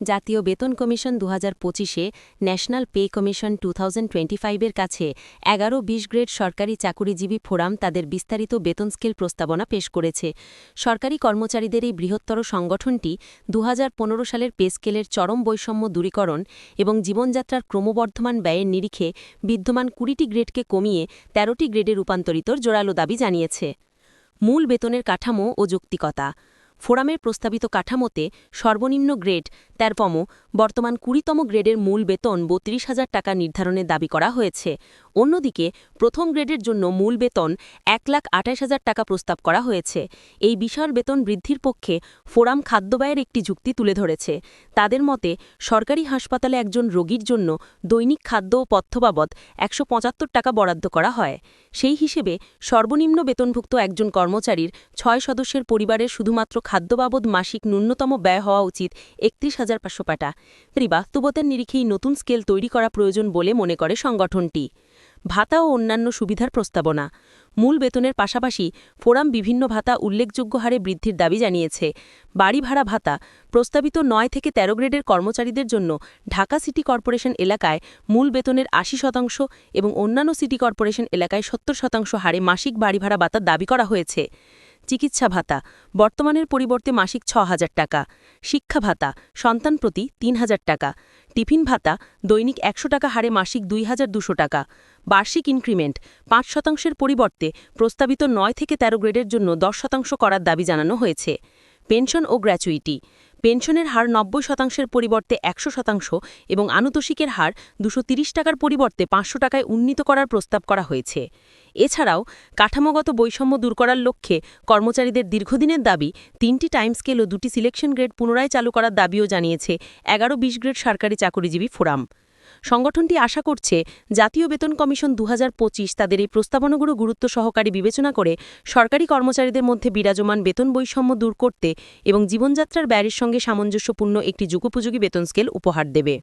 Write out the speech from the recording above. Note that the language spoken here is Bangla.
জাতীয় বেতন কমিশন দু হাজার পঁচিশে national pay commission two thousand twenty কাছে এগারো বিশ গ্রেড সরকারি চাকুরিজীবী ফোরাম তাদের বিস্তারিত বেতন স্কেল প্রস্তাবনা পেশ করেছে। সরকারি কর্মচারীদের এই বৃহত্তর সংগঠনটি দুহাজার পনেরো সালের পে স্কেলের চরম বৈষম্য দূরীকরণ এবং জীবনযাত্রার ক্রমবর্ধমান ব্যয়ের নিরিখে বিদ্যমান কুড়িটি গ্রেডকে কমিয়ে তেরোটি গ্রেডে রূপান্তরিতর জোরালো দাবি জানিয়েছে। মূল বেতনের কাঠামো ও যৌক্তিকতা ফোরামের প্রস্তাবিত কাঠামোতে সর্বনিম্ন গ্রেড তেরপম বর্তমান কুড়িতম গ্রেডের মূল বেতন বত্রিশ হাজার টাকা নির্ধারণের দাবি করা হয়েছে। অন্যদিকে, প্রথম গ্রেডের জন্য মূল বেতন এক লাখ আঠাশ হাজার টাকা প্রস্তাব করা হয়েছে। এই বিশাল বেতন বৃদ্ধির পক্ষে ফোরাম খাদ্যব্যয়ের একটি যুক্তি তুলে ধরেছে। তাদের মতে, সরকারি হাসপাতালে একজন রোগীর জন্য দৈনিক খাদ্য ও পথ্য বাবদ একশো পঁচাত্তর টাকা বরাদ্দ করা হয়। সেই হিসেবে সর্বনিম্ন বেতনভুক্ত একজন কর্মচারীর ছয় সদস্যের পরিবারের শুধুমাত্র খাদ্য বাবদ মাসিক ন্যূনতম ব্যয় হওয়া উচিত একত্রিশ হাজার পাঁচশো পাটা। বাস্তবতার নিরিখেই নতুন স্কেল তৈরি করা প্রয়োজন বলে মনে করে সংগঠনটি। ভাতা ও অন্যান্য সুবিধার প্রস্তাবনা। মূল বেতনের পাশাপাশি ফোরাম বিভিন্ন ভাতা উল্লেখযোগ্য হারে বৃদ্ধির দাবি জানিয়েছে। বাড়ি ভাড়া ভাতা, প্রস্তাবিত নয় থেকে ১৩ গ্রেডের কর্মচারীদের জন্য ঢাকা সিটি কর্পোরেশন এলাকায় মূল বেতনের আশি শতাংশ এবং অন্যান্য সিটি কর্পোরেশন এলাকায় সত্তর শতাংশ হারে মাসিক বাড়ি ভাড়া ভাতা দাবি করা হয়েছে। চিকিৎসা ভাতা, বর্তমানের পরিবর্তে মাসিক ছ হাজার টাকা, শিক্ষা ভাতা, সন্তান প্রতি তিন হাজার টাকা, টিফিন ভাতা, দৈনিক একশো টাকা হারে মাসিক দুই হাজার দুশো টাকা, বার্ষিক ইনক্রিমেন্ট, পাঁচ শতাংশের পরিবর্তে প্রস্তাবিত নয় থেকে ১৩ গ্রেডের জন্য দশ শতাংশ করার দাবি জানানো হয়েছে। পেনশন ও গ্র্যাচুইটি, পেনশনের হার নব্বই শতাংশের পরিবর্তে একশো শতাংশ এবং আনুতোষিকের হার দুশো টাকার পরিবর্তে পাঁচশো টাকায় উন্নীত করার প্রস্তাব করা হয়েছে। এছাড়াও কাঠামোগত বৈষম্য দূর করার লক্ষ্যে কর্মচারীদের দীর্ঘদিনের দাবি, তিনটি টাইম স্কেল ও দুটি সিলেকশন গ্রেড পুনরায় চালু করার দাবিও জানিয়েছে এগারো বিশ গ্রেড সরকারি চাকরিজীবী ফোরাম। সংগঠনটি আশা করছে জাতীয় বেতন কমিশন দু হাজার পঁচিশ তাদের এই প্রস্তাবনাগুলো গুরুত্ব সহকারে বিবেচনা করে সরকারি কর্মচারীদের মধ্যে বিরাজমান বেতন বৈষম্য দূর করতে এবং জীবনযাত্রার ব্যয়ের সঙ্গে সামঞ্জস্যপূর্ণ একটি যুগোপযোগী বেতন স্কেল উপহার দেবে।